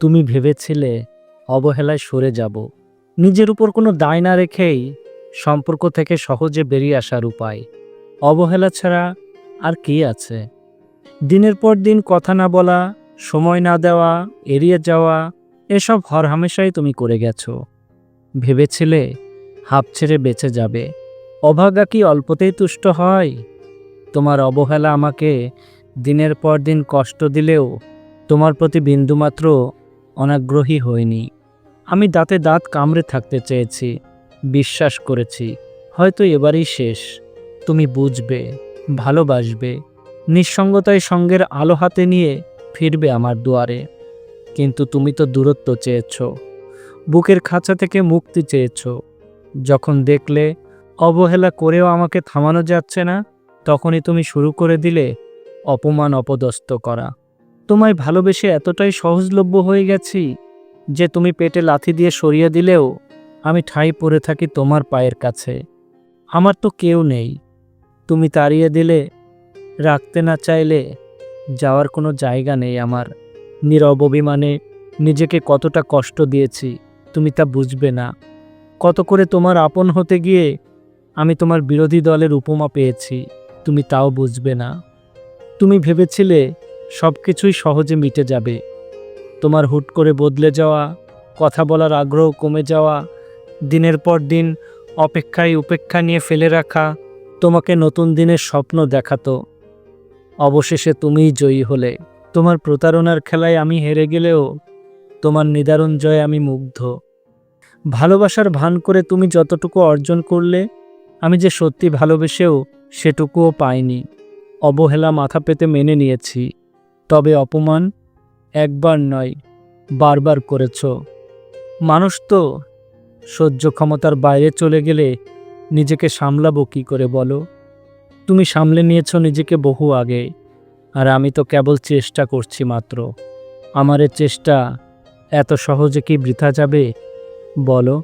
তুমি ভেবেছিলে অবহেলায় সরে যাব। নিজের উপর কোনো দায় না রেখেই সম্পর্ক থেকে সহজে বেরিয়ে আসার উপায়। অবহেলা ছাড়া আর কি আছে? দিনের পর দিন কথা না বলা, সময় না দেওয়া, এড়িয়ে যাওয়া, এসব হরহামেশাই তুমি করে গেছো। ভেবেছিলে হাঁপ ছেড়ে বেঁচে যাবে। অভাগা কি অল্পতেই তুষ্ট হয়? তোমার অবহেলা আমাকে দিনের পর দিন কষ্ট দিলেও তোমার প্রতি বিন্দুমাত্র অনাগ্রহী হইনি। আমি দাঁতে দাঁত কামড়ে থাকতে চেয়েছি, বিশ্বাস করেছি, হয়তো এবারই শেষ। তুমি বুঝবে, ভালোবাসবে, নিঃসঙ্গতায় সঙ্গের আলো হাতে নিয়ে ফিরবে আমার দুয়ারে। কিন্তু তুমি তো দূরত্ব চেয়েছ, বুকের খাঁচা থেকে মুক্তি চেয়েছ। যখন দেখলে, অবহেলা করেও আমাকে থামানো যাচ্ছে না, তখনই তুমি শুরু করে দিলে অপমান অপদস্থ করা। তোমায় ভালোবেসে এতটাই সহজলভ্য হয়ে গেছি যে তুমি পেটে লাথি দিয়ে সরিয়ে দিলেও আমি ঠাঁই পড়ে থাকি তোমার পায়ের কাছে। আমার তো কেউ নেই। তুমি তাড়িয়ে দিলে, রাখতে না চাইলে যাওয়ার কোনো জায়গা নেই আমার। নীরব অভিমানে নিজেকে কতটা কষ্ট দিয়েছি তুমি তা বুঝবে না। কত করে তোমার আপন হতে গিয়ে আমি তোমার বিরোধী দলের উপমা পেয়েছি তুমি তাও বুঝবে না। তুমি ভেবেছিলে সব কিছুই সহজে মিটে যাবে। তোমার হুট করে বদলে যাওয়া, কথা বলার আগ্রহ কমে যাওয়া, দিনের পর দিন অপেক্ষায় উপেক্ষা নিয়ে ফেলে রাখা তোমাকে নতুন দিনের স্বপ্ন দেখাতো। অবশেষে তুমিই জয়ী হলে। তোমার প্রতারণার খেলায় আমি হেরে গেলেও তোমার নিদারুণ জয়ে আমি মুগ্ধ। ভালোবাসার ভান করে তুমি যতটুকু অর্জন করলে, আমি যে সত্যি ভালোবেসেও সেটুকুও পাইনি। অবহেলা মাথা পেতে মেনে নিয়েছি। তবে অপমান একবার নয়, বারবার করেছ। মানুষ তো সহ্য ক্ষমতার বাইরে চলে গেলে নিজেকে সামলাবো কী করে বলো? তুমি সামলে নিয়েছ নিজেকে বহু আগে, আর আমি তো কেবল চেষ্টা করছি মাত্র। আমার চেষ্টা এত সহজে কি বৃথা যাবে? বলো।